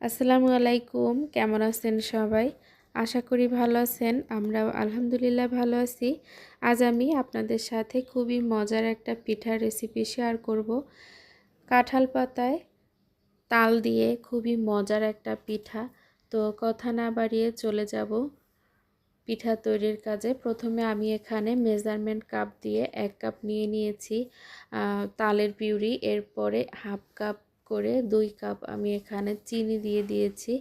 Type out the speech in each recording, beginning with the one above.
আসসালামু আলাইকুম, কেমন আছেন সবাই? আশা করি ভালো আছেন, আমরাও আলহামদুলিল্লাহ ভালো আছি। আজ আমি আপনাদের সাথে খুবই মজার একটা পিঠার রেসিপি শেয়ার করব। কাঁঠাল পাতায় তাল দিয়ে খুবই মজার একটা পিঠা। তো কথা না বাড়িয়ে চলে যাব পিঠা তৈরির কাজে। প্রথমে আমি এখানে মেজারমেন্ট কাপ দিয়ে এক কাপ নিয়ে নিয়েছি তালের পিউরি, এরপরে হাফ কাপ করে দুই কাপ আমি এখানে চিনি দিয়ে দিয়েছি।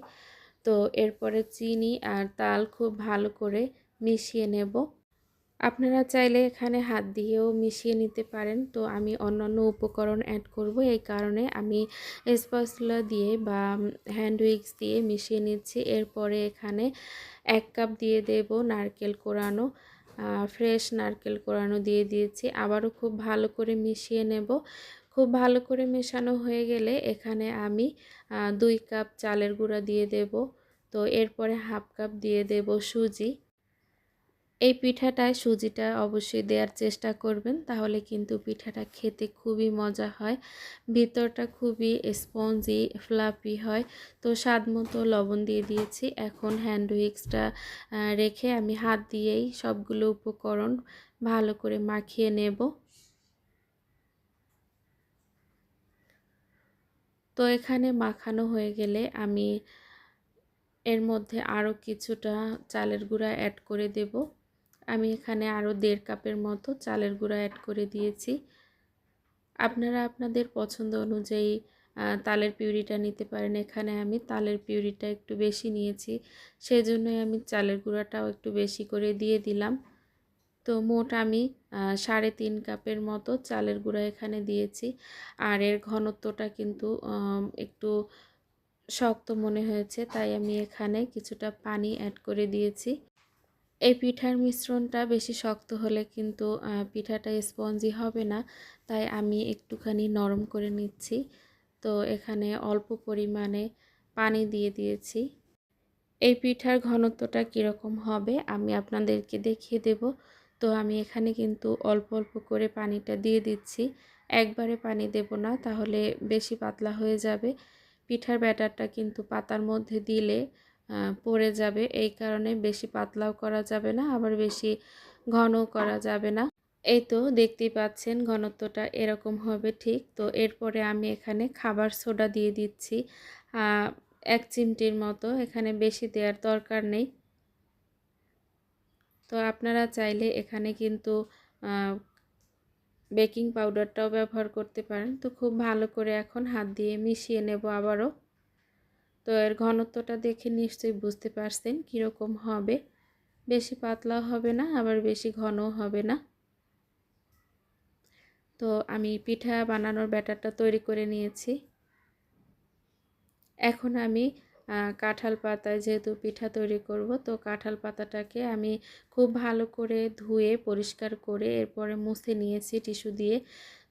তো এরপরে চিনি আর তাল খুব ভালো করে মিশিয়ে নেব। আপনারা চাইলে এখানে হাত দিয়েও মিশিয়ে নিতে পারেন। তো আমি অন্যান্য উপকরণ অ্যাড করব। এই কারণে আমি স্পাসলা দিয়ে বা হ্যান্ড উইক্স দিয়ে মিশিয়ে নিচ্ছি। এরপরে এখানে এক কাপ দিয়ে দেব নারকেল কোরানো ফ্রেশ নারকেল কোরানো দিয়ে দিয়েছি। আবারও খুব ভালো করে মিশিয়ে নেব। খুব ভালো করে মেশানো হয়ে গেলে এখানে আমি দুই কাপ চালের গুঁড়া দিয়ে দেব। তো এরপরে হাফ কাপ দিয়ে দেব সুজি। এই পিঠাটায় সুজিটা অবশ্যই দেওয়ার চেষ্টা করবেন, তাহলে কিন্তু পিঠাটা খেতে খুবই মজা হয়। ভিতরটা খুবই স্পঞ্জি ফ্লাপি হয়। তো স্বাদ মতো লবণ দিয়ে দিয়েছি। এখন হ্যান্ড উইক্সটা রেখে আমি হাত দিয়েই সবগুলো উপকরণ ভালো করে মাখিয়ে নেব। তো এখানে মাখানো হয়ে গেলে আমি এর মধ্যে আরও কিছুটা চালের গুঁড়া অ্যাড করে দেব। আমি এখানে আরও দেড় কাপের মতো চালের গুঁড়া অ্যাড করে দিয়েছি। আপনারা আপনাদের পছন্দ অনুযায়ী তালের পিউরিটা নিতে পারেন। এখানে আমি তালের পিউরিটা একটু বেশি নিয়েছি সেই জন্যই আমি চালের গুঁড়াটাও একটু বেশি করে দিয়ে দিলাম। তো মোট আমি সাড়ে তিন কাপের মতো চালের গুঁড়া এখানে দিয়েছি। আর এর ঘনত্বটা কিন্তু একটু শক্ত মনে হয়েছে, তাই আমি এখানে কিছুটা পানি অ্যাড করে দিয়েছি। এই পিঠার মিশ্রণটা বেশি শক্ত হলে কিন্তু পিঠাটা স্পঞ্জি হবে না, তাই আমি একটুখানি নরম করে নিচ্ছি। তো এখানে অল্প পরিমাণে পানি দিয়ে দিয়েছি। এই পিঠার ঘনত্বটা কীরকম হবে আমি আপনাদেরকে দেখিয়ে দেব। তো আমি এখানে কিন্তু অল্প অল্প করে পানিটা দিয়ে দিচ্ছি। একবারে পানি দেব না, তাহলে বেশি পাতলা হয়ে যাবে। পিঠার ব্যাটারটা কিন্তু পাতার মধ্যে দিলে পড়ে যাবে। এই কারণে বেশি পাতলাও করা যাবে না, আবার বেশি ঘনও করা যাবে না। এই তো দেখতেই পাচ্ছেন ঘনত্বটা এরকম হবে ঠিক। তো এরপরে আমি এখানে খাবার সোডা দিয়ে দিচ্ছি। এক চিমটির মতো, এখানে বেশি দেওয়ার দরকার নেই। তো আপনারা চাইলে এখানে কিন্তু বেকিং পাউডারটাও ব্যবহার করতে পারেন। তো খুব ভালো করে এখন হাত দিয়ে মিশিয়ে নেব আবারও। তো এর ঘনত্বটা দেখে নিশ্চয়ই বুঝতে পারছেন কীরকম হবে। বেশি পাতলাও হবে না, আবার বেশি ঘনও হবে না। তো আমি পিঠা বানানোর ব্যাটারটা তৈরি করে নিয়েছি। এখন আমি কাঁঠাল পাতায় যেহেতু পিঠা তৈরি করব, তো কাঁঠাল পাতাটাকে আমি খুব ভালো করে ধুয়ে পরিষ্কার করে এরপরে মুছে নিয়েছি টিস্যু দিয়ে।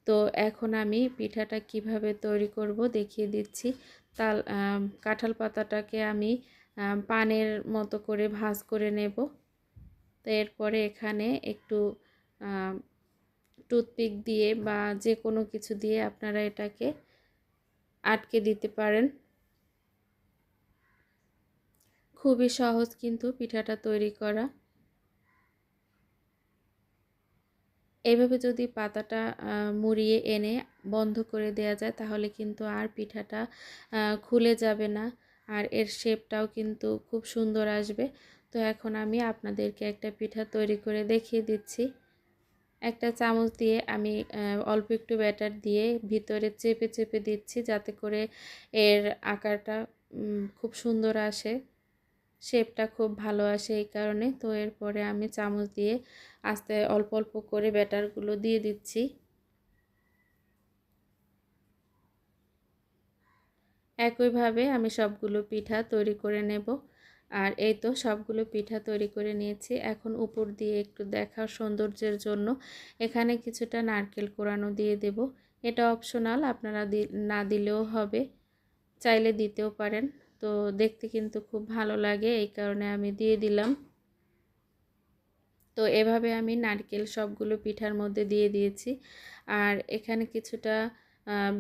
তো এখন আমি পিঠাটা কীভাবে তৈরি করব দেখিয়ে দিচ্ছি। তাল কাঁঠাল পাতাটাকে আমি পানের মতো করে ভাজ করে নেব। তো এরপরে এখানে একটু টুথপিক দিয়ে বা যে কোনো কিছু দিয়ে আপনারা এটাকে আটকে দিতে পারেন। খুবই সহজ কিন্তু পিঠাটা তৈরি করা। এভাবে যদি পাতাটা মুড়িয়ে এনে বন্ধ করে দেয়া যায়, তাহলে কিন্তু আর পিঠাটা খুলে যাবে না আর এর শেপটাও কিন্তু খুব সুন্দর আসবে। তো এখন আমি আপনাদেরকে একটা পিঠা তৈরি করে দেখিয়ে দিচ্ছি। একটা চামচ দিয়ে আমি অল্প একটু ব্যাটার দিয়ে ভিতরে চেপে চেপে দিচ্ছি যাতে করে এর আকারটা খুব সুন্দর আসে। শেপটা খুব ভালো আসে এই কারণে। তো এরপরে আমি চামচ দিয়ে আস্তে অল্প অল্প করে ব্যাটারগুলো দিয়ে দিচ্ছি। একইভাবে আমি সবগুলো পিঠা তৈরি করে নেব। আর এই তো সবগুলো পিঠা তৈরি করে নিয়েছি। এখন উপর দিয়ে একটু দেখার সৌন্দর্যের জন্য এখানে কিছুটা নারকেল কোরানো দিয়ে দেব। এটা অপশনাল, আপনারা না দিলেও হবে। চাইলে দিতেও পারেন। তো দেখতে কিন্তু খুব ভালো লাগে, এই কারণে আমি দিয়ে দিলাম। তো এভাবে আমি নারকেল সবগুলো পিঠার মধ্যে দিয়ে দিয়েছি। আর এখানে কিছুটা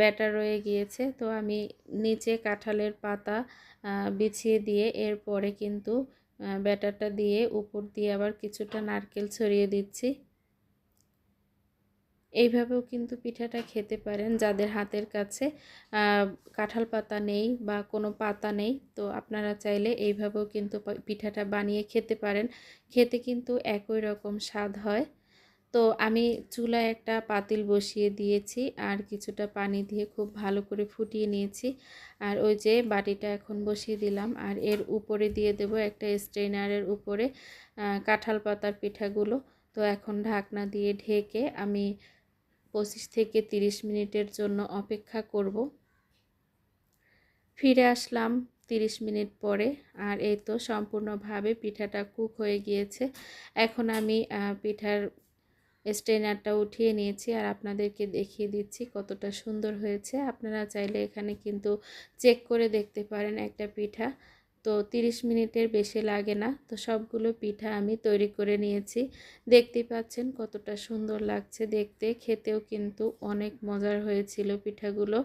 ব্যাটার রয়ে গিয়েছে, তো আমি নিচে কাঁঠালের পাতা বিছিয়ে দিয়ে এরপরে কিন্তু ব্যাটারটা দিয়ে উপর দিয়ে আবার কিছুটা নারকেল ছড়িয়ে দিচ্ছি। এইভাবেও কিন্তু পিঠাটা খেতে পারেন যাদের হাতের কাছে কাঁঠাল পাতা নেই বা কোনো পাতা নেই। তো আপনারা চাইলে এইভাবেও কিন্তু পিঠাটা বানিয়ে খেতে পারেন। খেতে কিন্তু একই রকম স্বাদ হয়। তো আমি চুলায় একটা পাতিল বসিয়ে দিয়েছি আর কিছুটা পানি দিয়ে খুব ভালো করে ফুটিয়ে নিয়েছি। আর ওই যে বাটিটা এখন বসিয়ে দিলাম আর এর উপরে দিয়ে দেব একটা স্ট্রেনারের উপরে কাঁঠাল পাতার পিঠাগুলো। তো এখন ঢাকনা দিয়ে ঢেকে আমি পঁচিশ থেকে তিরিশ মিনিটের জন্য অপেক্ষা করব। ফিরে আসলাম তিরিশ মিনিট পরে, আর এই তো সম্পূর্ণভাবে পিঠাটা কুক হয়ে গিয়েছে। এখন আমি পিঠার স্ট্রেনারটা উঠিয়ে নিয়েছি আর আপনাদেরকে দেখিয়ে দিচ্ছি কতটা সুন্দর হয়েছে। আপনারা চাইলে এখানে কিন্তু চেক করে দেখতে পারেন একটা পিঠা। তো 30 মিনিটের বেশি লাগে না। তো সবগুলো পিঠা আমি তৈরি করে নিয়েছি। দেখতে পাচ্ছেন কতটা সুন্দর লাগছে দেখতে। খেতেও কিন্তু অনেক মজার হয়েছিল পিঠাগুলো।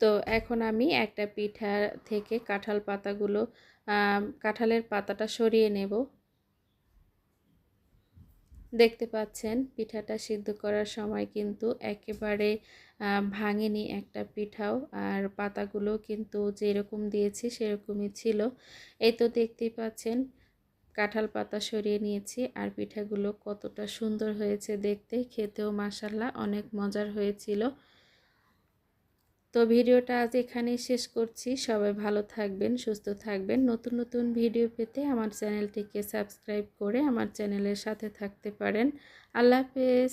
তো এখন আমি একটা পিঠা থেকে কাঁঠাল পাতাগুলো কাঁঠালের পাতাটা সরিয়ে নেব। দেখতে পাচ্ছেন পিঠাটা সিদ্ধ করার সময় কিন্তু একেবারে ভাঙেনি একটা পিঠাও। আর পাতাগুলো কিন্তু যেরকম দিয়েছি সেরকমই ছিল। এই তো দেখতেই পাচ্ছেন, কাঁঠাল পাতা সরিয়ে নিয়েছি আর পিঠাগুলো কতটা সুন্দর হয়েছে দেখতে। খেতেও মাসাল্লাহ অনেক মজার হয়েছিল। তো ভিডিওটা আজ এখানেই শেষ করছি। সবাই ভালো থাকবেন, সুস্থ থাকবেন। নতুন নতুন ভিডিও পেতে আমার চ্যানেলটিকে সাবস্ক্রাইব করে আমার চ্যানেলের সাথে থাকতে পারেন। আল্লাহ হাফেজ।